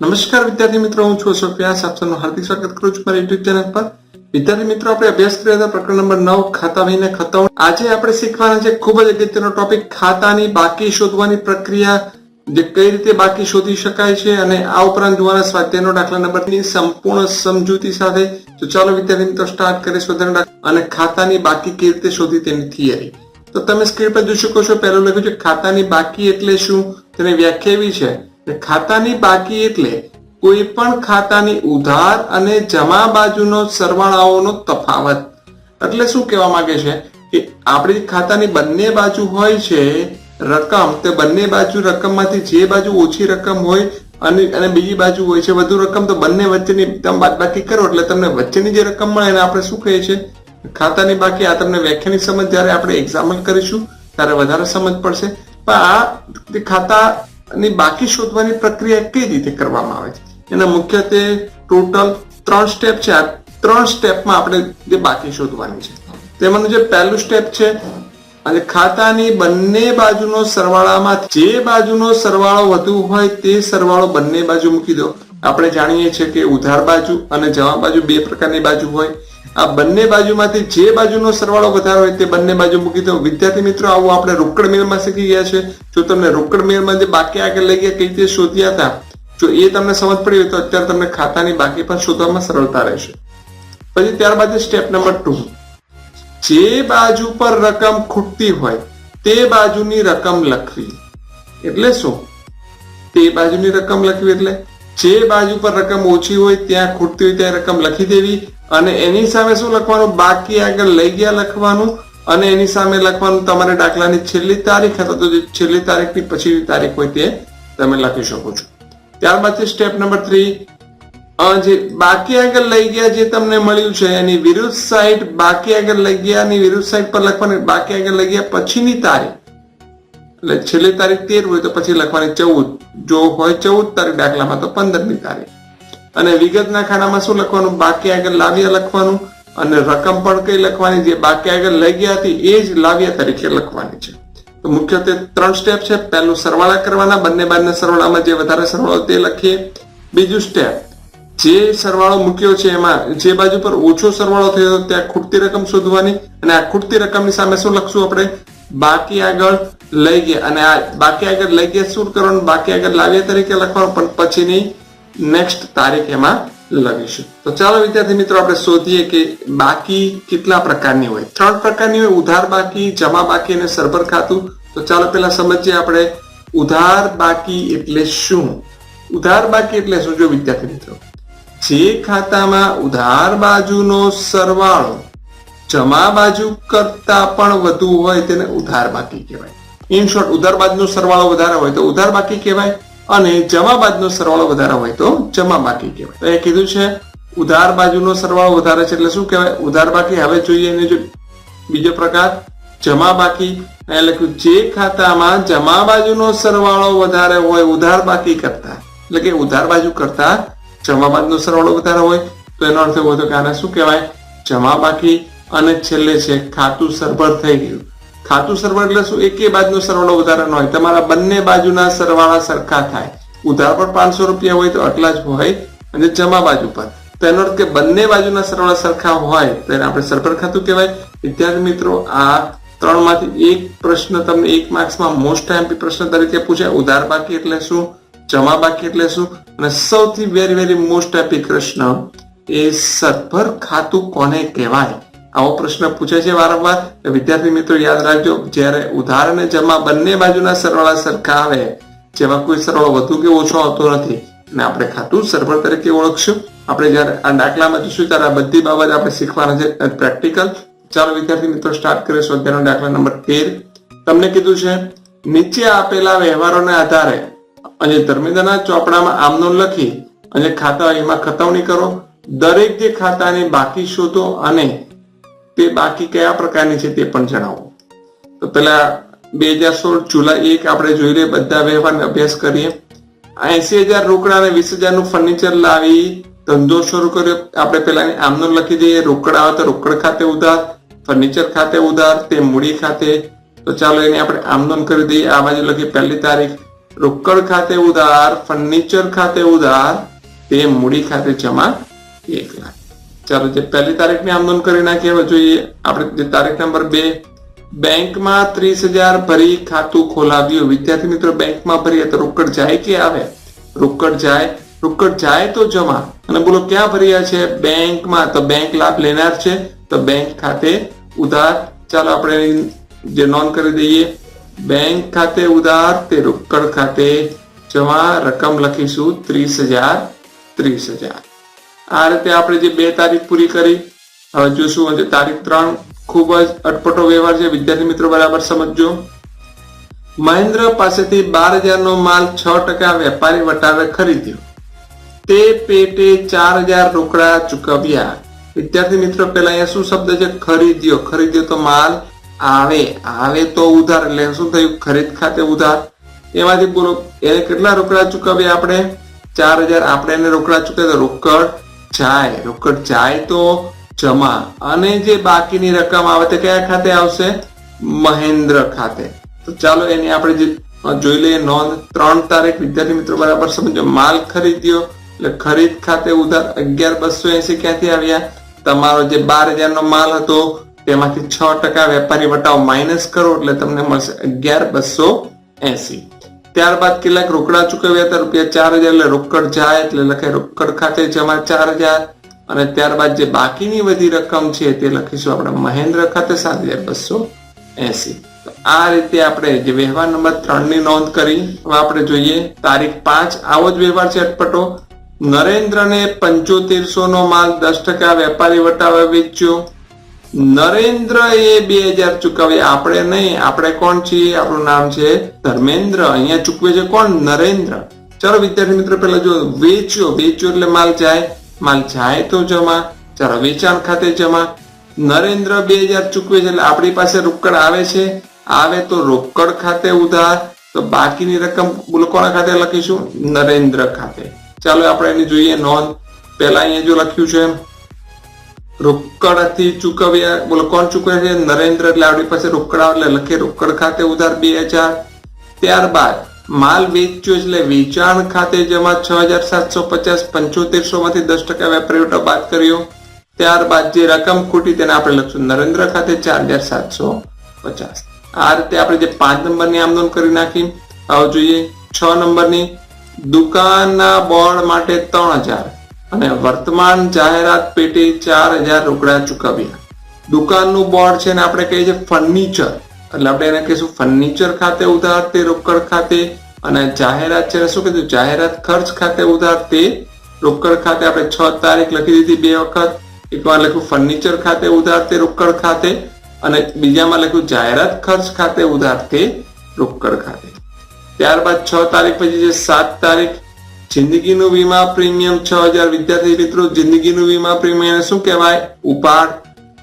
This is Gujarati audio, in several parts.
નમસ્કાર વિદ્યાર્થી મિત્રો, હું છું અશોક વ્યાસ. આપ હાર્દિક સ્વાગત કરું છું મારી યુટ્યુબ ચેનલ પર. વિદ્યાર્થી મિત્રો, આપણે અભ્યાસ કર્યા હતા પ્રકરણ નંબર નવ, ખાતા વહીને ખતા આજે આપણે શીખવાના છે ખૂબ જ અગત્યનો ટોપિક ખાતાની બાકી શોધવાની પ્રક્રિયા. જે કઈ રીતે બાકી શોધી શકાય છે અને આ ઉપરાંત જોવાના સ્વાધ્યાયનો દાખલા નંબરની સંપૂર્ણ સમજૂતી સાથે. તો ચાલો વિદ્યાર્થી મિત્રો સ્ટાર્ટ કરીએ સ્વાધ્યાયનો અને ખાતાની બાકી કેવી રીતે શોધી તેની થિયરી તો તમે સ્ક્રીન પર જોઈ શકો છો, પહેલું લખ્યું છે, ખાતાની બાકી એટલે શું? તેની વ્યાખ્યા એવી છે. ખાતાની બાકી એટલે કોઈ પણ ખાતાની ઉધાર અને જમા બાજુનો સરવાળાઓનો તફાવત. એટલે શું કહેવા માંગે છે? કે આપણી ખાતાની બંને બાજુ હોય છે રકમ, તે બંને બાજુ રકમમાંથી જે બાજુ ઓછી રકમ હોય અને અને બીજી બાજુ હોય છે વધુ રકમ, તો બંને વચ્ચેની તમે બાદબાકી કરો એટલે તમને વચ્ચેની જે રકમ મળે એને આપણે શું કહીએ છીએ? ખાતાની બાકી, આ તમને વ્યાખ્યાની સમજ જ્યારે આપણે એક્ઝામ્પલ કરીશું, ત્યારે વધારે સમજ પડશે. પણ આ જે ખાતાની બાકી શોધવાની પ્રક્રિયા કઈ રીતે કરવામાં આવે છે? એના મુખ્યત્વે ટોટલ ત્રણ સ્ટેપ છે. આ ત્રણ સ્ટેપમાં આપણે જે બાકી શોધવાની છે. તેમાંનું જે પહેલું સ્ટેપ છે, અને ખાતાની બંને બાજુનો સરવાળામાં જે બાજુનો સરવાળો વધુ હોય તે સરવાળો બંને બાજુ મૂકી દો. આપણે જાણીએ છીએ કે ઉધાર બાજુ અને જમા બાજુ બે પ્રકારની બાજુ હોય. આ બંને બાજુમાંથી જે બાજુનો સરવાળો વધારે હોય તે બંને બાજુ મૂકી દો વિદ્યાર્થી મિત્રો, આવું આપણે રોકડ મેળમાં શીખી ગયા છે. જો તમને રોકડ મેળમાં જે બાકી આગળ લઈ ગયા, કઈ રીતે શોધ્યા હતા, જો એ તમને સમજ પડી હોય તો અત્યારે તમને ખાતાની બાકી પણ શોધવામાં સરળતા રહેશે. પછી ત્યારબાદ સ્ટેપ નંબર ટુ. જે બાજુ પર રકમ ખૂટતી હોય, તે બાજુની રકમ લખવી. એટલે શું? તે બાજુની રકમ લખવી એટલે? જે બાજુ પર રકમ ઓછી હોય, ત્યાં ખૂટતી હોય, ત્યાં રકમ લખી દેવી. અને એની સામે શું લખવાનું? બાકી આગળ લઈ ગયા લખવાનું અને એની સામે લખવાનું તમારે દાખલાની છેલ્લી તારીખ અથવા તો છેલ્લી તારીખની પછીની તારીખ હોય તે તમે લખી શકો છો. ત્યારબાદ સ્ટેપ નંબર થ્રી. જે બાકી આગળ લઈ ગયા જે તમને મળ્યું છે એની વિરુદ્ધ સાઈડ, બાકી આગળ લઈ ગયાની વિરુદ્ધ સાઈડ પર લખવાની, બાકી આગળ લઈ ગયા પછીની તારીખ. એટલે છેલ્લી તારીખ તેર હોય તો પછી લખવાની ચૌદ. જો હોય ચૌદ, તારીખ દાખલામાં તો પંદરમી તારીખ. અને વિગતના ખાનામાં શું લખવાનું? બાકી આગળ લાવ્યા લખવાનું અને રકમ પણ કઈ લખવાની? જે બાકી આગળ લઈ ગયા હતી, એ જ લાવ્યા તરીકે લખવાની છે. તો મુખ્યત્વે ત્રણ સ્ટેપ છે. પહેલું સરવાળા કરવાના, બંને બાજુના સરવાળામાં જે વધારે સરવાળો તે લખીએ. બીજું સ્ટેપ જે સરવાળો મૂક્યો છે એમાં, જે બાજુ પર ઓછો સરવાળો થયો ત્યાં ખૂટતી રકમ શોધવાની અને આ ખૂટતી રકમની સામે શું લખશું આપણે? બાકી આગળ લઈ ગયા. અને આ બાકી આગળ લઈ ગયા શું કરવાનું? બાકી આગળ લાવ્યા તરીકે લખવાનું. પણ પછીની નેક્સ્ટ તારીખ એમાં લખીશું તો ચાલો વિદ્યાર્થી મિત્રો, આપણે શોધીએ કે બાકી કેટલા પ્રકારની હોય. ત્રણ પ્રકારની હોય, ઉધાર બાકી, જમા બાકી અને સરભર ખાતું. તો ચાલો પેલા સમજીએ આપણે ઉધાર બાકી એટલે શું? ઉધાર બાકી એટલે શું? જો વિદ્યાર્થી મિત્રો, જે ખાતામાં ઉધાર બાજુનો સરવાળો જમા બાજુ કરતા પણ વધુ હોય તેને ઉધાર બાકી કહેવાય. ઇન શોર્ટ ઉધાર બાજુનો સરવાળો વધારે હોય તો ઉધાર બાકી કહેવાય. અને જમા બાજુનો સરવાળો વધારે હોય તો જમા બાકી કહેવાય. તો એ કીધું છે, ઉધાર બાજુનો સરવાળો વધારે છે એટલે શું કહેવાય? ઉધાર બાકી. હવે જોઈએ એને જો બીજો પ્રકાર, જમા બાકી. અહીંયા લખ્યું, જે ખાતામાં જમા બાજુનો સરવાળો વધારે હોય, ઉધાર બાકી કરતા. એટલે કે ઉધાર બાજુ કરતા જમા બાજુનો સરવાળો વધારે હોય, તો એનો અર્થ એવો હતો કે આને શું કહેવાય? જમા બાકી. અને છેલ્લે છે, ખાતું સરભર થઈ ગયું. ખાતું સરવાળો એટલે શું એકે બાજુનો સરવાળો વધારે હોય. તમારા બંને બાજુના સરવાળા સરખા થાય. ઉધાર પર પાંચસો રૂપિયા હોય તો આટલા જ હોય અને જમા બાજુ પર. તો એનો અર્થ કે બંને બાજુના સરવાળા સરખા હોય, તો એને આપણે સરભર ખાતું કહેવાય. વિદ્યાર્થી મિત્રો, આ ત્રણમાંથી એક પ્રશ્ન તમને એક માર્ક્સમાં મોસ્ટ એમ્પી પ્રશ્ન તરીકે પૂછાય. ઉધાર બાકી એટલે શું? જમા બાકી એટલે શું? અને સૌથી વેરી વેરી મોસ્ટ એમ્પી પ્રશ્ન એ સરભર ખાતું કોને કહેવાય? આવો પ્રશ્ન પૂછે છે વારંવાર. વિદ્યાર્થી મિત્રો, યાદ રાખજો, જ્યારે ઉધાર અને જમા બંને બાજુના સરવાળા સરખા આવે, જેમાં કોઈ સરવાળો વધુ કે ઓછો આવતો નથી. અને આપણે ખાતું સરભર તરીકે ઓળખશું. આપણે જ્યારે આ દાખલામાં જોશું, ત્યારે આ બધી બાબત આપણે શીખવાના છે. પ્રેક્ટિકલ. ચાલો વિદ્યાર્થી મિત્રો, સ્ટાર્ટ કરીશું અત્યારનો દાખલા નંબર તેર. તમને કીધું છે, નીચે આપેલા વ્યવહારોના આધારે અને ધર્મેન્દ્રના ચોપડામાં આમનો લખી અને ખાતા એમાં ખતવણી કરો. દરેક જે ખાતાની બાકી શોધો અને તે બાકી કયા પ્રકારની છે તે પણ જણાવો. તો પેલા બે હજાર સોળ જુલાઈ એક આપણે જોઈ લઈએ બધા વ્યવહારને અભ્યાસ કરીએ. એસી હજાર રોકડા અને વીસ હજારનું ફર્નિચર લાવી ધંધો શરૂ કર્યો. આપણે પેલા આમનો લખી દઈએ. રોકડ આવે તો રોકડ ખાતે ઉધાર ફર્નિચર ખાતે ઉધાર, તે મૂડી ખાતે. તો ચાલો એને આપણે આમનોન કરી દઈએ. આ બાજુ લખી પહેલી તારીખ. રોકડ ખાતે ઉધાર ફર્નિચર ખાતે ઉધાર, તે મૂડી ખાતે જમા એક લાખ. ચાલો જે પહેલી તારીખને આમ નોંધ કરી નાખીએ, હવે જોઈએ આપણે જે તારીખ નંબર બે, બેંકમાં ત્રીસ હજાર ભરી ખાતું ખોલાવ્યું. વિદ્યાર્થી મિત્રો, બેંકમાં ભરીએ તો રોકડ જાય કે આવે? રોકડ જાય. રોકડ જાય તો જમા. અને બોલો, ક્યાં ભર્યા છે? બેંકમાં. તો બેંક લાભ લેનાર છે. તો બેંક ખાતે ઉધાર. ચાલો આપણે જે નોંધ કરી દઈએ. બેંક ખાતે ઉધાર, તે રોકડ ખાતે જમા. રકમ લખીશું ત્રીસ હજાર ત્રીસ હજાર. આ રીતે આપણે જે બે તારીખ પૂરી કરી, હવે જોશું તારીખ ત્રણ. ખૂબ જ અટપટો વ્યવહાર છે, વિદ્યાર્થી મિત્રો બરાબર સમજજો. મહેન્દ્ર પાસેથી બાર હજારનો માલ છ ટકા વેપારી વટાવે ખરીદ્યો. તે પેટે ચાર હજાર રોકડા ચૂકવ્યા. વિદ્યાર્થી મિત્રો, પહેલા અહીંયા શું શબ્દ છે? ખરીદ્યો. ખરીદ્યો તો માલ આવે. આવે તો ઉધાર. એટલે શું થયું? ખરીદ ખાતે ઉધાર. એમાંથી બોલો એને કેટલા રોકડા ચૂકવ્યા આપણે? ચાર હજાર. આપણે એને રોકડા ચૂકવ્યા રોકડ જાય રોકડ જાય તો જમા. અને જે બાકીની રકમ આવે તે કયા ખાતે આવશે? મહેન્દ્ર ખાતે. તો ચાલો એની આપણે જોઈ લઈએ નોંધ. ત્રણ તારીખ, વિદ્યાર્થી મિત્રો, બરાબર સમજો. માલ ખરીદ્યો, એટલે ખરીદ ખાતે ઉધાર અગિયાર બસો એસી ક્યાંથી આવ્યા? તમારો જે બાર હજાર નો માલ હતો, તેમાંથી છ ટકા વેપારી વટાવ માઇનસ કરો, એટલે તમને મળશે અગિયાર બસો એસી. ત્યારબાદ કેટલાક રોકડા ચૂકવ્યા હતા, રૂપિયા ચાર હજાર એટલે રોકડ જાય એટલે લખાય રોકડ ખાતે જમા ચાર હજાર. અને ત્યારબાદ જે બાકીની બધી રકમ છે તે લખીશું આપણે મહેન્દ્ર ખાતે સાત હજાર બસો એસી. આ રીતે આપણે જે વ્યવહાર નંબર ત્રણની નોંધ કરી. આપણે જોઈએ તારીખ પાંચ, આવો જ વ્યવહાર છે અટપટો. નરેન્દ્રને પંચોતેરસો નો માલ દસ ટકા વેપારી વટાવે વેચ્યો. નરેન્દ્ર એ બે હજાર ચૂકવે. આપણે નહીં, આપણે કોણ છીએ? આપણું નામ છે ધર્મેન્દ્ર. અહીંયા ચૂકવે છે કોણ? નરેન્દ્ર. ચલો વિદ્યાર્થી મિત્રો પેલા જો વેચ્યો વેચ્યો એટલે માલ જાય. માલ જાય તો જમા. ચાલો વેચાણ ખાતે જમા. નરેન્દ્ર બે હજાર ચૂકવે છે એટલે આપણી પાસે રોકડ આવે છે. આવે તો રોકડ ખાતે ઉધાર. તો બાકીની રકમ કોના ખાતે લખીશું? નરેન્દ્ર ખાતે. ચાલો આપણે એની જોઈએ નોંધ. પહેલા અહીંયા જો લખ્યું છે રોકડથી ચૂકવ્યા, બોલો, કોણ ચૂકવે છે? નરેન્દ્ર આપણી પાસે રોકડા એટલે લખે રોકડ ખાતે ઉધાર બે હજાર. ત્યારબાદ માલ વેચ્યો એટલે વેચાણ ખાતે જમા છ હજાર સાતસો પચાસ પંચોતેરસો માંથી દસ ટકા વેપારી વટાવ બાદ કર્યો. ત્યારબાદ જે રકમ ખૂટી તેને આપણે લખશું નરેન્દ્ર ખાતે ચાર હજાર સાતસો પચાસ. આ રીતે આપણે જે પાંચ નંબરની આમ કરી નાખી. આવ જોઈએ છ નંબરની દુકાનના બોર્ડ માટે ત્રણ હજાર. અને વર્તમાન જાહેરાત પેટી ચાર હજાર રોકડા ચૂકવ્યા. દુકાનનું બોર્ડ છે ને આપણે કહીએ છીએ ફર્નિચર. એટલે આપણે એને કહીશું ફર્નિચર ખાતે ઉધાર, તે રોકડ ખાતે. અને જાહેરાત છે શું કીધું? જાહેરાત ખર્ચ ખાતે ઉધાર, તે રોકડ ખાતે. આપણે છ તારીખ લખી દીધી બે વખત. એકવાર લખ્યું ફર્નિચર ખાતે ઉધાર, તે રોકડ ખાતે. અને બીજામાં લખ્યું જાહેરાત ખર્ચ ખાતે ઉધાર, તે રોકડ ખાતે. ત્યારબાદ છ તારીખ પછી છે સાત તારીખ જિંદગીનું વીમા પ્રીમિયમ છ હજાર વિદ્યાર્થી મિત્રો, જિંદગીનું વીમા પ્રીમિયમ શું કહેવાય? ઉપાડ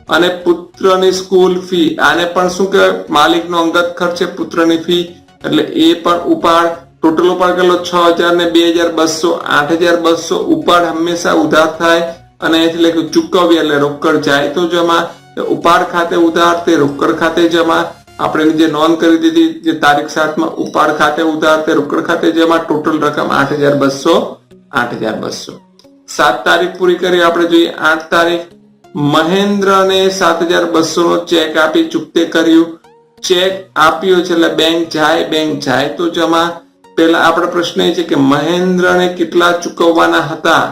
અને પુત્રની સ્કૂલ ફી. આને પણ શું કહેવાય? માલિકનો અંગત ખર્ચ છે પુત્રની ફી. એટલે એ પણ ઉપાડ ટોટલ ઉપાડ કરેલો છ હજાર ને બે હજાર બસો, આઠ હજાર બસો. ઉપાડ હંમેશા ઉધાર થાય અને એટલે ચૂકવ્યા એટલે રોકડ જાય તો જમા. ઉપાડ ખાતે ઉધાર, તે રોકડ ખાતે જમા. આપણે જે નોંધ કરી દીધી જે તારીખ સાતમાં ઉપાડ ખાતે ઉધાર તે રોકડ ખાતે જમા ટોટલ રકમ આઠ હજાર બસો, આઠ હજાર બસો. સાત તારીખ પૂરી કરી, આપણે જોઈએ આઠ તારીખ. મહેન્દ્રને સાત હજાર બસો નો ચેક આપી ચૂકતે કર્યું. ચેક આપ્યો છે એટલે બેંક જાય બેંક જાય તો જમા પેલા આપણો પ્રશ્ન એ છે કે મહેન્દ્રને કેટલા ચૂકવવાના હતા?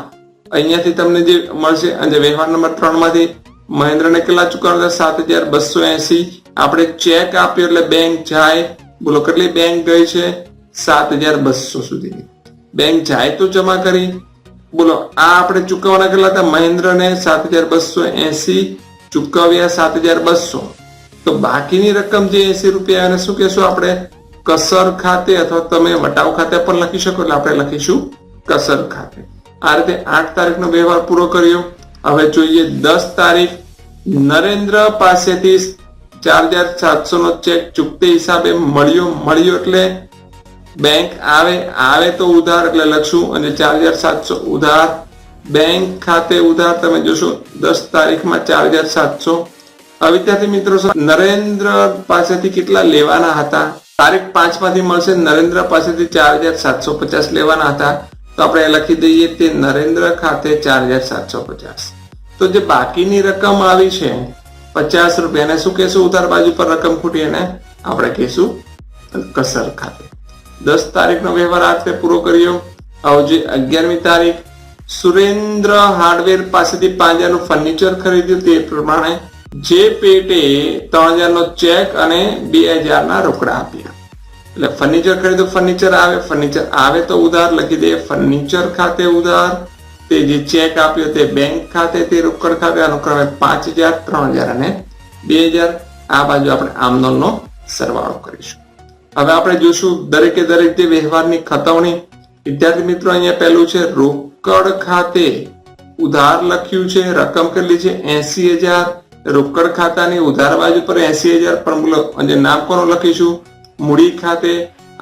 અહીંયાથી તમને જે મળશે અને વ્યવહાર નંબર ત્રણમાંથી મહેન્દ્રને કેટલા ચૂકવવાના સાત હજાર બસો એસી. આપણે ચેક આપ્યો એટલે બેંક જાય. બોલો, કેટલી બેંક ગઈ છે? સાત હજાર બસો સુધીની. બેંક જાય તો જમા કરી. બોલો, આ આપણે ચૂકવવાના કેટલા હતા? મહેન્દ્રને સાત હજાર બસો એસી, ચૂકવ્યા સાત હજાર બસો. તો બાકીની રકમ જે એસી રૂપિયા એને શું કહેશું આપણે? કસર ખાતે અથવા તમે વટાવ ખાતે પણ લખી શકો, એટલે આપણે લખીશું કસર ખાતે. આ રીતે આઠ તારીખનો વ્યવહાર પૂરો કર્યો. હવે જોઈએ દસ તારીખ. નરેન્દ્ર પાસેથી ચાર હજાર સાતસો નો ચેક ચૂકતી હિસાબે મળ્યો મળ્યો એટલે બેંક આવે આવે તો ઉધાર એટલે લખશું અને ચાર હજાર સાતસો ઉધાર. બેંક ખાતે ઉધાર તમે જોશો, દસ તારીખમાં ચાર હજાર સાતસો. વિદ્યાર્થી મિત્રો, નરેન્દ્ર પાસેથી કેટલા લેવાના હતા? તારીખ પાંચમાંથી મળશે, નરેન્દ્ર પાસેથી ચાર હજાર સાતસો પચાસ લેવાના હતા. તો આપણે લખી દઈએ તે નરેન્દ્ર ખાતે ચાર હજાર સાતસો પચાસ. તો જે બાકીની રકમ આવી છે પચાસ રૂપિયાને શું કહેશું? ઉધાર બાજુ પર રકમ ખૂટી એને આપણે કહીશું કસર ખાતે. દસ તારીખનો વ્યવહાર આ પૂરો કર્યો. આવજે અગિયારમી તારીખ. સુરેન્દ્ર હાર્ડવેર પાસેથી પાંચ હજારનું ફર્નિચર ખરીદ્યું. તે પ્રમાણે જે પેટે ત્રણ હજારનો ચેક અને બે હજારના રોકડા આપ્યા. એટલે ફર્નિચર ખરીદો ફર્નિચર આવે. ફર્નિચર આવે તો ઉધાર. લખી દે ફર્નિચર ખાતે ઉધાર. તે જે ચેક આપ્યો તે બેંક ખાતે તે રોકડ ખાતે અનુક્રમે પાંચ હજાર, ત્રણ હજાર અને બે હજાર આ બાજુ આપણે આમદનનો સરવાળો કરીશું. હવે આપણે જોશું દરેકે દરેક જે વ્યવહારની ખતવણી વિદ્યાર્થી મિત્રો અહીંયા પહેલું છે રોકડ ખાતે ઉધાર લખ્યું છે, રકમ કેટલી છે? એસી હજાર. રોકડ ખાતાની ઉધાર બાજુ પર એસી હજાર, પણ અને નામ કોનું લખીશું? મૂડી ખાતે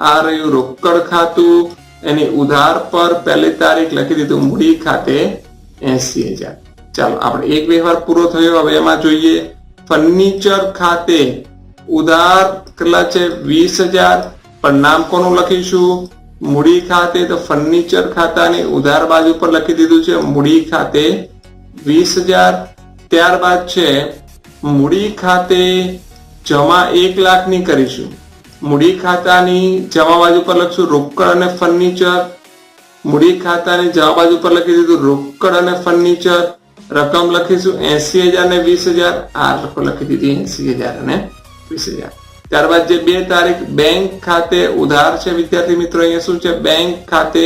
આ રહ્યું રોકડ ખાતું. એની ઉધાર પર પહેલી તારીખ લખી દીધું મૂડી ખાતે એસી હજાર. ચાલો, આપણે એક વ્યવહાર પૂરો થયો, હવે એમાં જોઈએ. ફર્નિચર ખાતે ઉધાર કેટલા છે? વીસ હજાર. પણ નામ કોનું લખીશું? મૂડી ખાતે તો ફર્નિચર ખાતાની ઉધાર બાજુ પર લખી દીધું છે, મૂડી ખાતે વીસ હજાર. ત્યારબાદ છે, મૂડી ખાતે જમા એક લાખની કરીશું. મૂડી ખાતાની જમા બાજુ પર લખશું રોકડ અને ફર્નિચર મૂડી ખાતાની જમા બાજુ પર લખી દીધું રોકડ અને ફર્નિચર રકમ લખીશું એસી હજાર ને વીસ હજાર. આ રકમ લખી દીધી એસી હજાર અને વીસ હજાર. ત્યારબાદ જે બે તારીખ બેંક ખાતે ઉધાર છે, વિદ્યાર્થી મિત્રો, અહીંયા શું છે? બેંક ખાતે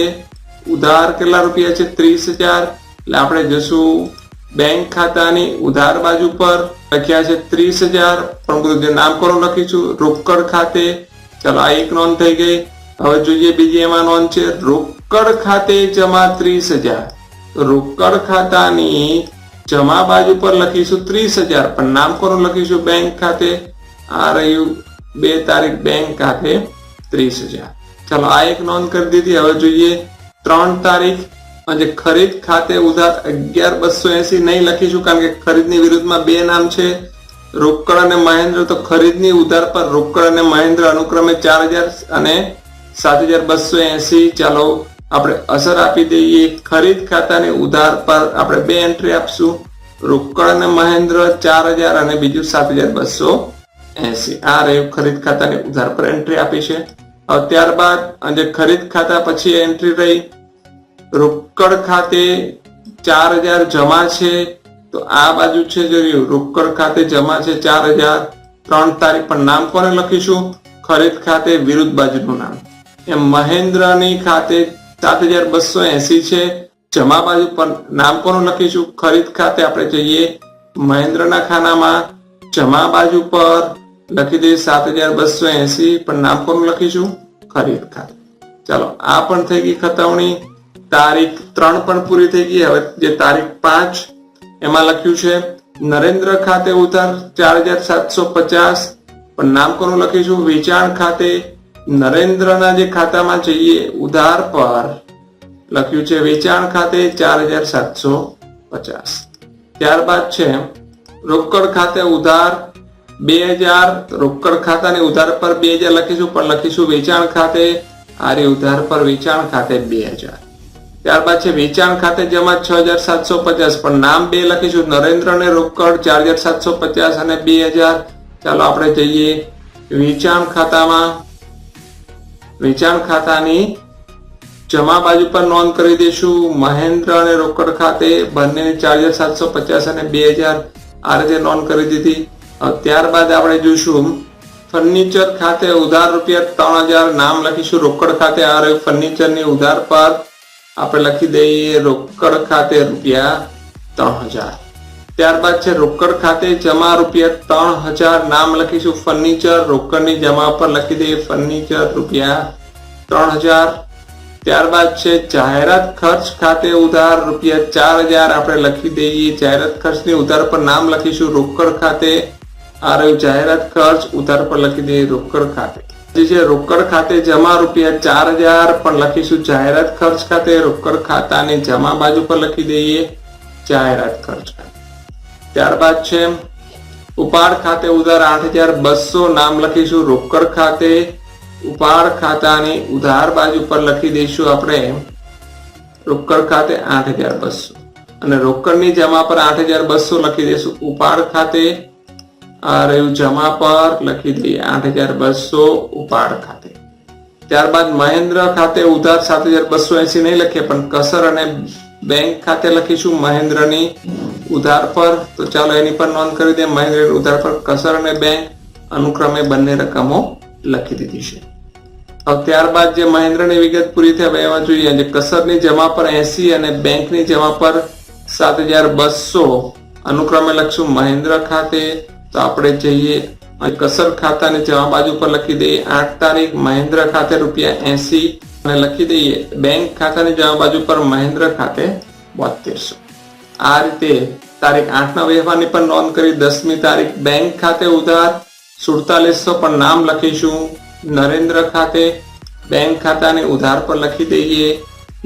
ઉધાર કેટલા રૂપિયા છે? ત્રીસ હજાર. એટલે આપણે જશું બેંક ખાતાની ઉધાર બાજુ પર લખ્યા છે ત્રીસ હજાર. પણ બધું નામકરણ લખીશું. રોકડ ખાતે ચાલો આ એક નોંધ થઈ ગઈ. હવે જોઈએ બીજી એમાં નોંધ છે. રોકડ ખાતે જમા ત્રીસ હજાર. રોકડ ખાતાની જમા બાજુ પર લખીશું ત્રીસ હજાર. પણ નામકરણ લખીશું બેંક ખાતે. આ રહ્યું બે તારીખ બેંક ખાતે ત્રીસ હજાર. ચાલો આ એક નોંધ કરી દીધી. હવે જોઈએ ત્રણ તારીખ અને ખરીદ ખાતે ઉધાર અગિયાર બસો એસી નહીં લખીશું, કારણ કે ખરીદની વિરુદ્ધમાં બે નામ છે. રોકડ અને મહેન્દ્ર, તો ખરીદની ઉધાર પર રોકડ અને મહેન્દ્ર અનુક્રમે ચાર હજાર અને સાત હજાર બસો એસી ચાલો, આપણે અસર આપી દઈએ. ખરીદ ખાતાની ઉધાર પર આપણે બે એન્ટ્રી આપશું. રોકડ અને મહેન્દ્ર ચાર હજાર અને બીજું સાત હજાર બસો એસી આ રહ્યું ખરીદ ખાતાની ઉધાર પર એન્ટ્રી આપી છે. હવે ત્યારબાદ, અને ખરીદ ખાતા પછી એન્ટ્રી રહી. રોકડ ખાતે ચાર હજાર જમા છે, તો આ બાજુ છે જોયું રોકડ ખાતે જમા છે ચાર હજાર ત્રણ તારીખ પણ નામ કોને લખીશું? ખરીદ ખાતે વિરુદ્ધ બાજુનું નામ. એમ મહેન્દ્રની ખાતે સાત હજાર બસો એસી છે, જમા બાજુ પર નામ કોનું લખીશું? ખરીદ ખાતે આપણે જઈએ, મહેન્દ્રના ખાનામાં જમા બાજુ પર લખી દઈએ સાત હજાર બસો એસી, પણ નામ કોનું લખીશું? ખરીદ ખાતે. ચાલો, આ પણ થઈ ગઈ ખતવણી. તારીખ ત્રણ પણ પૂરી થઈ ગઈ. હવે જે તારીખ પાંચ, એમાં લખ્યું છે, નરેન્દ્ર ખાતે ઉધાર ચાર હજાર સાતસો પચાસ પણ નામ કોનું લખીશું? વેચાણ ખાતે નરેન્દ્રના જે ખાતામાં જઈએ ઉધાર પર લખ્યું છે, વેચાણ ખાતે ચાર હજાર સાતસો પચાસ ત્યારબાદ છે, રોકડ ખાતે ઉધાર બે હજાર, રોકડ ખાતાની ઉધાર પર બે હજાર લખીશું, પણ લખીશું વેચાણ ખાતે આરે ઉધાર પર વેચાણ ખાતે બે હજાર. ત્યારબાદ છે, વેચાણ ખાતે જમા છ હજાર સાતસો પચાસ, પણ નામ બે લખીશું. નરેન્દ્ર ને રોકડ ચાર હજાર સાતસો પચાસ અને બે હજાર. ચાલો આપણે જઈએ. વેચાણ ખાતામાં, વેચાણ ખાતાની જમા બાજુ પર નોંધ કરી દઈશું. મહેન્દ્ર અને રોકડ ખાતે બંનેની ચાર હજાર સાતસો પચાસ અને બે હજાર. આ રીતે નોંધ કરી દીધી. ત્યારબાદ આપણે જોઈશું. ફર્નિચર ખાતે ઉધાર રૂપિયા ત્રણ હજાર. નામ લખીશું. રોકડ ખાતે આ રહ્યું ફર્નિચરની ઉધાર પર આપણે લખી દઈએ રોકડ ખાતે રૂપિયા ત્રણ હજાર. ત્યારબાદ છે રોકડ ખાતે જમા રૂપિયા ત્રણ હજાર નામ લખીશું ફર્નિચર, રોકડની જમા પર લખી દઈએ ફર્નિચર રૂપિયા ત્રણ હજાર. ત્યારબાદ છે જાહેરાત ખર્ચ ખાતે ઉધાર રૂપિયા ચાર હજાર. આપણે લખી દઈએ જાહેરાત ખર્ચની ઉધાર પર નામ લખીશું રોકડ ખાતે. આ રહ્યું જાહેરાત ખર્ચ, ઉધાર પર લખી દઈએ રોકડ ખાતે. જે છે રોકડ ખાતે જમા રૂપિયા ચાર હજાર પણ લખીશું. જાહેરાત ખર્ચ ખાતે રોકડ ખાતાની જમા બાજુ પર લખી દઈએ જાહેરાત ખર્ચ ત્યારબાદ છે ઉપાડ ખાતે ઉધાર આઠ હજાર બસો નામ લખીશું. રોકડ ખાતે ઉપાડ ખાતાની ઉધાર બાજુ પર લખી દઈશું આપણે. રોકડ ખાતે આઠ હજાર બસો. અને રોકડની જમા પર આઠ હજાર બસો લખી દઈશું. ઉપાડ ખાતે આ રહ્યું જમા પર લખી દઈએ આઠ હજાર બસો ઉપાડ ખાતે. ત્યારબાદ મહેન્દ્ર ખાતે ઉધાર સાત હજાર બસો એસી નહીં લખીએ પણ કસર અને બેંક ખાતે લખીશું મહેન્દ્રની ઉધાર પર. તો ચાલો એની પર નોંધ કરી દે, મહેન્દ્રની ઉધાર પર કસર અને બેંક અનુક્રમે બંને રકમો લખી દીધી છે. હવે ત્યારબાદ જે મહેન્દ્રની વિગત પૂરી થઈ, હવે એમાં જોઈએ જે કસરની જમા પર એસી અને બેંકની જમા પર સાત હજાર બસો અનુક્રમે લખશું મહેન્દ્ર ખાતે તો આપણે જઈએ કસર ખાતાની જમા બાજુ પર લખી દઈએ, આઠ તારીખ મહેન્દ્ર ખાતે રૂપિયા એસી અને લખી દઈએ, બેંક ખાતાની જવાબ બાજુ પર મહેન્દ્ર ખાતે બોતેરસો આ રીતે તારીખ આઠના વ્યવહારની પણ નોંધ કરી, દસમી તારીખ બેંક ખાતે ઉધાર, સુડતાલીસો પણ નામ લખીશું. નરેન્દ્ર ખાતે બેંક ખાતાની ઉધાર પર લખી દઈએ,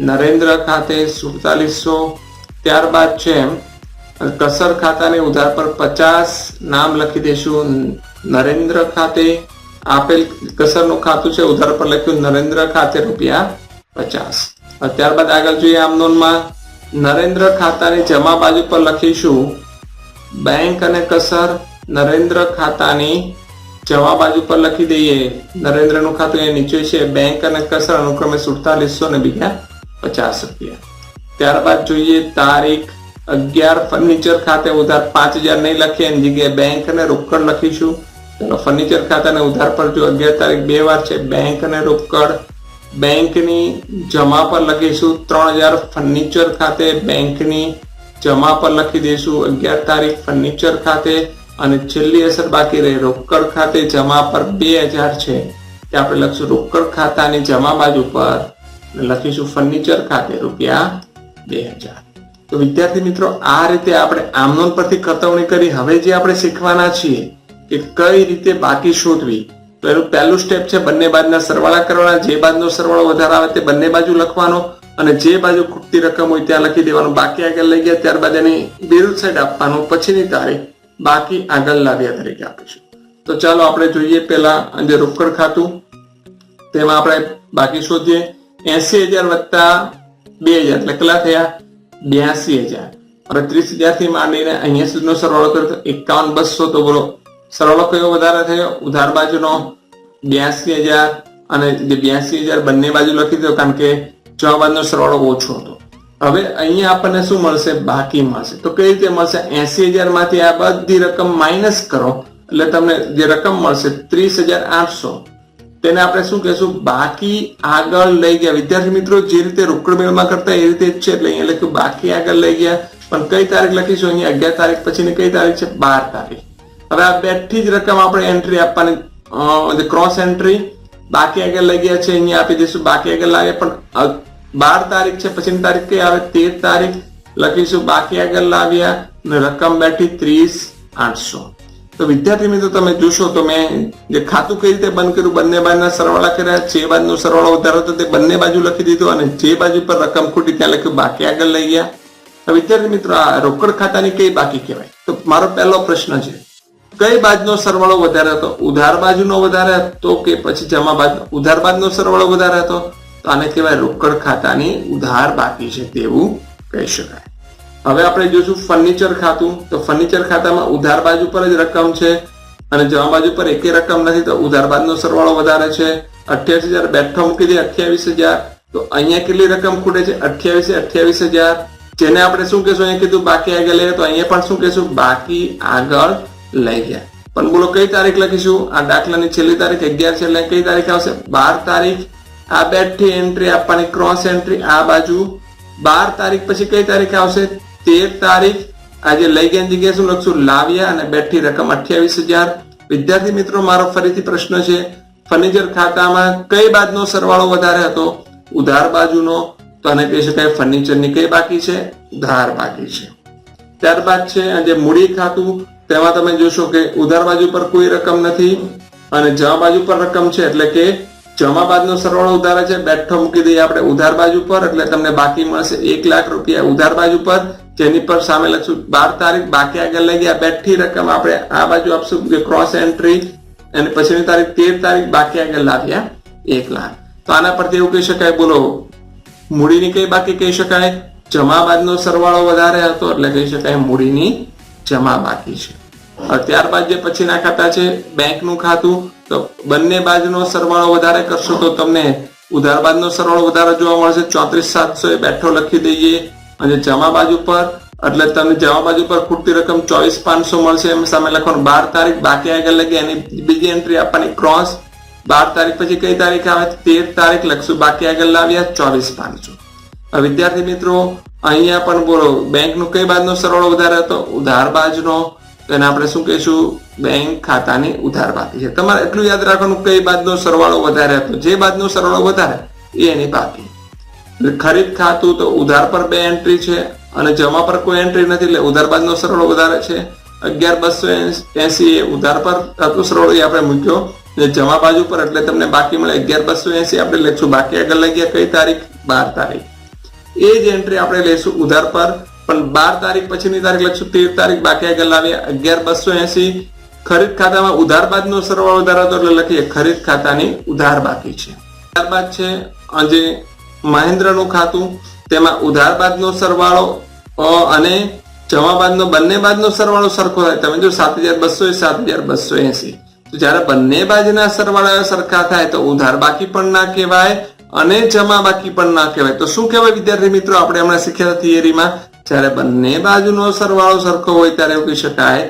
નરેન્દ્ર ખાતે સુડતાલીસો. ત્યારબાદ છે કસર ખાતાની ઉધાર પર પચાસ નામ લખી દઈશું. નરેન્દ્ર ખાતે આપેલ કસરનું ખાતું છે, ઉધાર પર લખ્યું નરેન્દ્ર ખાતે રૂપિયા પચાસ. ત્યારબાદ આગળ જોઈએ આમનોનમાં નરેન્દ્ર ખાતાની જમા બાજુ પર લખીશું, બેંક અને કસર નરેન્દ્ર ખાતાની જમા બાજુ પર લખી દઈએ. નરેન્દ્રનું ખાતું એ નીચે છે, બેંક અને કસર અનુક્રમે સુડતાલીસો ને બીજા પચાસ રૂપિયા. ત્યારબાદ જોઈએ તારીખ અગિયાર ફર્નિચર ખાતે ઉધાર પાંચ હજાર નહીં લખીએ એની જગ્યાએ બેંક અને રોકડ લખીશું. ચાલો ફર્નિચર ખાતાને ઉધાર પર જો અગિયાર તારીખ બે વાર છે બેંક અને રોકડ. બેંકની જમા પર લખીશું ત્રણ હજાર ફર્નિચર ખાતે બેંકની જમા પર લખી દઈશું અગિયાર તારીખ ફર્નિચર ખાતે. અને છેલ્લી અસર બાકી રહી રોકડ ખાતે જમા પર બે હજાર છે. તે આપણે લખશું રોકડ ખાતાની જમા બાજુ પર. લખીશું ફર્નિચર ખાતે રૂપિયા બે હજાર. તો વિદ્યાર્થી મિત્રો, આ રીતે આપણે આમનોન પરથી કતવણી કરી હવે જે આપણે શીખવાના છીએ કે કઈ રીતે બાકી શોધવી. તો એનું પહેલું સ્ટેપ છે બંને બાજુના સરવાળા કરવાના. જે બાજુનો સરવાળો વધારે આવે તે બંને બાજુ લખવાનો અને જે બાજુ ખૂટતી રકમ હોય ત્યાં લખી દેવાનું. બાકી આગળ લઈ ગયા, ત્યારબાદ એની વિરુદ્ધ સાઈડ આપવાનું. પછીની તારીખ બાકી આગળ લાવ્યા તરીકે આપીશું. તો ચાલો આપણે જોઈએ પેલા જે રોકડ ખાતું. તેમાં આપણે બાકી શોધીએ. એસી હજાર વત્તા બે હજાર, એટલે કેટલા થયા? બ્યાસી હજાર. અડત્રીસ ત્રીસ હજારથી માંડીને અહીંયા સુધીનો સરવાળો કર્યો તો એકાવન બસો તો બોલો. સરવાળો કયો વધારે થયો? ઉધાર બાજુનો બ્યાસી હજાર અને જે બ્યાસી હજાર બંને બાજુ લખી દો કારણ કે જવા બાજુનો સરવાળો ઓછો હતો. હવે અહીંયા આપણને શું મળશે? બાકી મળશે. તો કઈ રીતે મળશે? એસી હજારમાંથી આ બધી રકમ માઇનસ કરો. એટલે તમને જે રકમ મળશે, ત્રીસ હજાર આઠસો. તેને આપણે શું કહેશું? બાકી આગળ લઈ ગયા. વિદ્યાર્થી મિત્રો, જે રીતે રોકડ મેળમાં કરતા એ રીતે જ છે. એટલે અહીંયા લખ્યું, બાકી આગળ લઈ ગયા. પણ કઈ તારીખ લખીશું? અહીંયા અગિયાર તારીખ પછીની કઈ તારીખ છે? બાર તારીખ. હવે આ બેઠી જ રકમ આપણે એન્ટ્રી આપવાની ક્રોસ એન્ટ્રી બાકી આગળ લઈ ગયા છે, અહીંયા આપી દઈશું. બાકી આગળ લાવે પણ બાર તારીખ છે, પછીની તારીખ કઈ આવે? તેર તારીખ લખીશું. બાકી આગળ લાવ્યા અને રકમ બેઠી ત્રીસ આઠસો. તો વિદ્યાર્થી મિત્રો, તમે જોશો તો મેં જે ખાતું કઈ રીતે બંધ કર્યું, બંને બાજુના સરવાળા કર્યા. જે બાજુનો સરવાળો વધારો હતો તે બંને બાજુ લખી દીધું અને જે બાજુ પર રકમ ખૂટી ત્યાં લખ્યું, બાકી આગળ લઈ ગયા. વિદ્યાર્થી મિત્રો, આ રોકડ ખાતાની કઈ બાકી કહેવાય? તો મારો પહેલો પ્રશ્ન છે, કઈ બાજુનો સરવાળો વધારે હતો? ઉધાર બાજુનો વધારે હતો કે પછી જમા બાજુ, ઉધાર બાજુનો સરવાળો વધારે હતો? તો આને કહેવાય રોકડ ખાતાની ઉધાર બાકી છે તેવું કહી શકાય. હવે આપણે જોશું ફર્નિચર ખાતું. તો ફર્નિચર ખાતામાં ઉધાર બાજુ પર જ રકમ છે અને જમા બાજુ પર એકે રકમ નથી, તો ઉધાર બાજુનો સરવાળો વધારે છે. અઠ્યાવીસ હજાર બેઠો મૂકી દે અઠ્યાવીસ હજાર. તો અહીંયા કેટલી રકમ ખૂટે છે? અઠ્યાવીસ અઠ્યાવીસ હજાર. જેને આપણે શું કહેશું? અહીંયા કીધું બાકી આગળ લઈએ તો અહીંયા પણ શું કહેશું? બાકી આગળ લઈ ગયા. પણ બોલો, કઈ તારીખ લખીશું? આ દાખલાની છેલ્લી તારીખ અગિયાર છે એટલે કઈ તારીખ આવશે? બાર તારીખ. આ બેઠી એન્ટ્રી આપવાની ક્રોસ એન્ટ્રી આ બાજુ. બાર તારીખ પછી કઈ તારીખ આવશે? તેર તારીખ આજે લઈ ગયા જગ્યાએ શું લાવ્યા અને બેઠી રકમ અઠ્યાવીસ વિદ્યાર્થી મિત્રો, મારો ફરીથી પ્રશ્ન છે, ફર્નિચર ખાતામાં કઈ બાજુનો સરવાળો વધારે હતો? ઉધાર બાજુનો? તો આને કહી શકાય ફર્નિચરની કઈ બાકી છે? ધાર બાકી છે. ત્યારબાદ છે જે મૂડી ખાતું, તેમાં તમે જોશો કે ઉધાર બાજુ પર કોઈ રકમ નથી અને જમા બાજુ પર રકમ છે, એટલે કે જમા બાજુનો સરવાળો ઉધારે છે. બેઠો મૂકી દઈએ આપણે ઉધાર બાજુ પર, એટલે તમને બાકી મળશે એક લાખ રૂપિયા ઉધાર બાજુ પર. જેની પર સામે લખશું બાર તારીખ બાકી આગળ લઈ ગયા. બેઠી રકમ આપણે આ બાજુ આપશું કે ક્રોસ એન્ટ્રી અને પછીની તારીખ તેર તારીખ બાકી આગળ લાવ્યા એક લાખ. તો આના પરથી એવું કહી શકાય, બોલો, મૂડીની કઈ બાકી કહી શકાય? જમા બાદનો સરવાળો વધારે હતો, એટલે કહી શકાય મૂડીની જમા બાકી છે ત્યારબાદ જે પછીના ખાતા છે, બેંકનું ખાતું, તો બંને બાજુનો સરવાળો વધારે કરશો તો તમને ઉધાર બાદનો સરવાળો વધારે જોવા મળશે. ચોત્રીસ સાતસો એ બેઠો લખી દઈએ. અને જમા બાજુ પર, એટલે તમને જમા બાજુ પર ખૂટતી રકમ ચોવીસ પાંચસો મળશે એમ સામે લખવાનું. બાર તારીખ બાકી આગળ લખી એની બીજી એન્ટ્રી આપવાની. ક્રોસ બાર તારીખ પછી કઈ તારીખ આવે? તેર તારીખ લખશું. બાકી આગળ લાવ્યા ચોવીસ પાંચસો. વિદ્યાર્થી મિત્રો, અહીંયા પણ બોલો, બેંકનું કઈ બાજુનો સરવાળો વધારે હતો? ઉધાર બાજુનો. એને આપણે શું કહીશું? બેંક ખાતાની ઉધાર બાકી છે. તમારે એટલું યાદ રાખવાનું કઈ બાજુનો સરવાળો વધારે હતો. જે બાજુનો સરવાળો વધારે એની બાકી. ખરીદ ખાતું તો ઉધાર પર બે એન્ટ્રી છે અને જમા પર કોઈ એન્ટ્રી નથી, એટલે ઉધાર બાજુનો સરવાળો વધારે છે. અગિયાર બસો એસી એ ઉધાર પર થતો સરવાળો એ આપણે મૂક્યો. ને જમા બાજુ પર એટલે તમને બાકી મળે અગિયાર બસો એસી, આપણે લખશું બાકી આગળ લઈ ગયા કઈ તારીખ? બાર તારીખ. એ જ એન્ટ્રી આપણે લઈશું ઉધાર પર, પણ બાર તારીખ પછીની તારીખ લખશું, તેર તારીખ બાકી આગળ લાવ્યા અગિયાર બસો એસી. ખરીદ ખાતામાં ઉધાર બાદનો સરવાળો વધારે હતો એટલે લખીએ, ખરીદ ખાતાની ઉધાર બાકી છે. ત્યારબાદ છે જે મહેન્દ્રનું ખાતું, તેમાં ઉધાર બાદનો સરવાળો અને જમા બાદનો, બંને બાદનો સરવાળો સરખો થાય તમે જો સાત હજાર બસો સાત હજાર બસો એસી. તો જ્યારે બંને બાજુના સરવાળા સરખા થાય, તો ઉધાર બાકી પણ ના કહેવાય અને જમા બાકી પણ ના કહેવાય. તો શું કહેવાય વિદ્યાર્થી મિત્રો? આપણે હમણાં શીખ્યા થિયરીમાં, જ્યારે બંને બાજુનો સરવાળો સરખો હોય, ત્યારે એવું કહી શકાય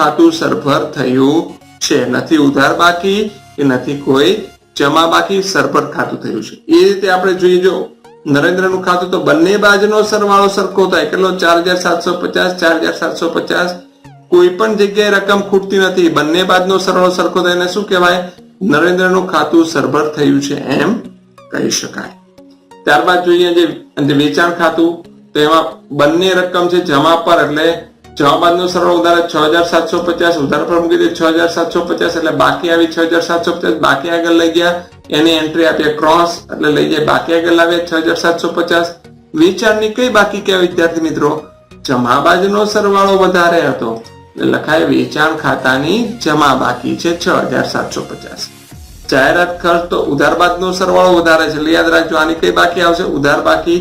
ખાતું સરભર થયું છે. નથી ઉધાર બાકી કે નથી કોઈ જમા બાકી સરભર ખાતું થયું છે. એ રીતે આપણે જોઈએ જો, નરેન્દ્રનું ખાતું તો બંને બાજુનો સરવાળો સરખો થાય. કેટલો? ચાર હજાર સાતસો પચાસ, ચાર હજાર સાતસો પચાસ. કોઈ પણ જગ્યાએ રકમ ખૂટતી નથી. બંને બાજુનો સરવાળો સરખો થાય એને શું કહેવાય? નરેન્દ્રનું ખાતું સરભર થયું છે એમ કહી શકાય. ત્યારબાદ જોઈએ જે વેચાણ ખાતું, તો એમાં બંને રકમ છે જમા પર, એટલે જમા બાદનો સરળ ઉદાહરણ છ હજાર સાતસો પચાસ ઉધાર પર મૂકી દે છ હજાર સાતસો પચાસ, એટલે બાકી આવી છ હજાર સાતસો પચાસ, બાકી આગળ લઈ ગયા, એની એન્ટ્રી આપીએ ક્રોસ એટલે લઈ જાય, બાકી આગળ લાવીએ છ હજાર સાતસો પચાસ. વેચાણની કઈ બાકી કહેવાય વિદ્યાર્થી મિત્રો? જમાબાજ નો સરવાળો વધારે હતો. લખાય વેચાણ ખાતાની જમા બાકી છે છ હજાર સાતસો પચાસ. જાહેરાત ખર્ચ તો ઉધાર બાદનો સરવાળો વધારે છે. યાદ રાખજો, આની કઈ બાકી આવશે? ઉધાર બાકી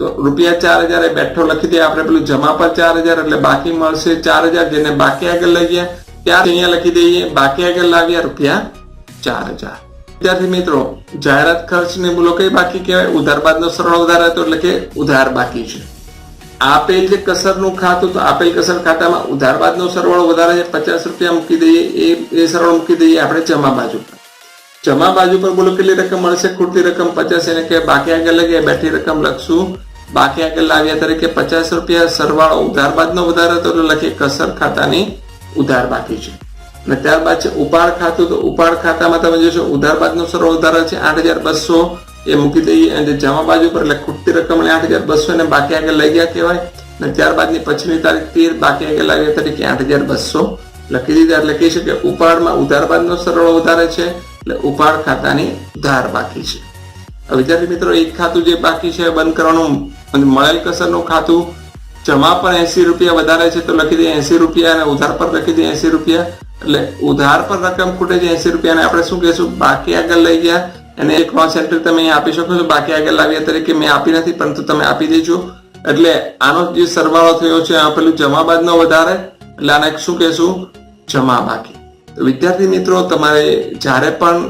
તો રૂપિયા ચાર હજાર એ બેઠો લખી દે. આપણે પેલું જમા પર ચાર હજાર એટલે બાકી મળશે ચાર હજાર જેને બાકી આગળ લઈ ગયા ત્યાં અહીંયા લખી દઈએ, બાકી આગળ લાવ્યા રૂપિયા ચાર હજાર. વિદ્યાર્થી મિત્રો, જાહેરાત ખર્ચ ને બોલો કઈ બાકી કહેવાય? ઉધાર બાદનો સરળ ઉધાર હતો એટલે કે ઉધાર બાકી છે. આપેલ જે કસરનું ખાતું, તો આપેલ કસર ખાતામાં ઉધાર બાદનો સરવાળો વધારે છે. પચાસ રૂપિયા મૂકી દઈએ, એ એ સરવાળો મૂકી દઈએ આપણે જમા બાજુ પર. જમા બાજુ પર બોલો કેટલી રકમ મળશે? ખૂટતી રકમ પચાસ, એને કે બાકી આગળ લગે બેઠી રકમ લખશું. બાકી આગળ લાવ્યા તરીકે પચાસ રૂપિયા સરવાળો ઉધાર બાદનો વધારે તો એટલે લખીએ કસર ખાતાની ઉધાર બાકી છે. અને ત્યારબાદ છે ઉપાડ ખાતું, તો ઉપાડ ખાતામાં તમે જોશો ઉધાર બાદનો સરવાળો વધારે છે આઠ હજાર બસો એ મૂકી દઈએ અને જમા બાજુ પર એટલે ખૂટતી રકમ આઠ હજાર બસો અને બાકી આગળ લઈ ગયા કહેવાય. અને ત્યારબાદની પછીની તારીખ તેર, બાકી આગળ લાવ્યા તરીકે આઠ હજાર બસો લખી દીધા એટલે કહી શકે ઉપાડમાં ઉધાર બાદનો સરવાળો વધારે છે એટલે ઉપાડ ખાતાની ધાર બાકી છે. વિદ્યાર્થી મિત્રો, એક ખાતું જે બાકી છે બંધ કરવાનું અને મળેલ કસરનું ખાતું જમા પર એસી રૂપિયા વધારે છે, તો લખી દઈએ એસી રૂપિયા અને ઉધાર પર લખી દઈએ એસી રૂપિયા. એટલે ઉધાર પર રકમ ખૂટે છે એસી રૂપિયાને આપણે શું કહીશું? બાકી આગળ લઈ ગયા. અને એક ક્રોસ એન્ટ્રી તમે અહીંયા આપી શકો છો. બાકી આગળ લાવ્યા તરીકે મેં આપી નથી, પરંતુ તમે આપી દેજો. એટલે આનો જે સરવાળો થયો છે, આ પેલું જમા બાદનો વધારે. એટલે આને શું કહેશું? જમા બાકી. તો વિદ્યાર્થી મિત્રો, તમારે જ્યારે પણ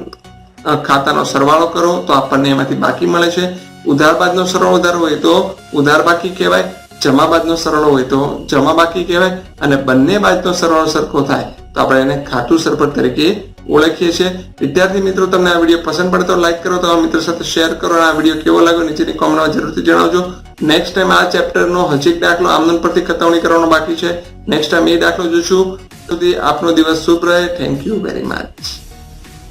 ખાતાનો સરવાળો કરો, તો આપણને એમાંથી બાકી મળે છે. ઉધાર બાદનો સરળ ઉધાર હોય તો ઉધાર બાકી કહેવાય, જમા બાદનો સરળ હોય તો જમા બાકી કહેવાય અને બંને બાજનો સરળ સરખો થાય. તો આપણે એને ખાતું સરપટ તરીકે ઓળખીએ છીએ. વિદ્યાર્થી મિત્રો, તમને આ વીડિયો પસંદ પડે તો લાઈક કરો તમારા મિત્રો સાથે શેર કરો અને આ વીડિયો કેવો લાગ્યો નીચેની કોમેન્ટમાં જરૂરથી જણાવજો. નેક્સ્ટ ટાઈમ આ ચેપ્ટરનો હજી દાખલો આમદન પરથી ખતવણી કરવાનો બાકી છે. નેક્સ્ટ ટાઈમ એ દાખલો જોશું. સુધી આપનો દિવસ શુભ રહે. Thank you very much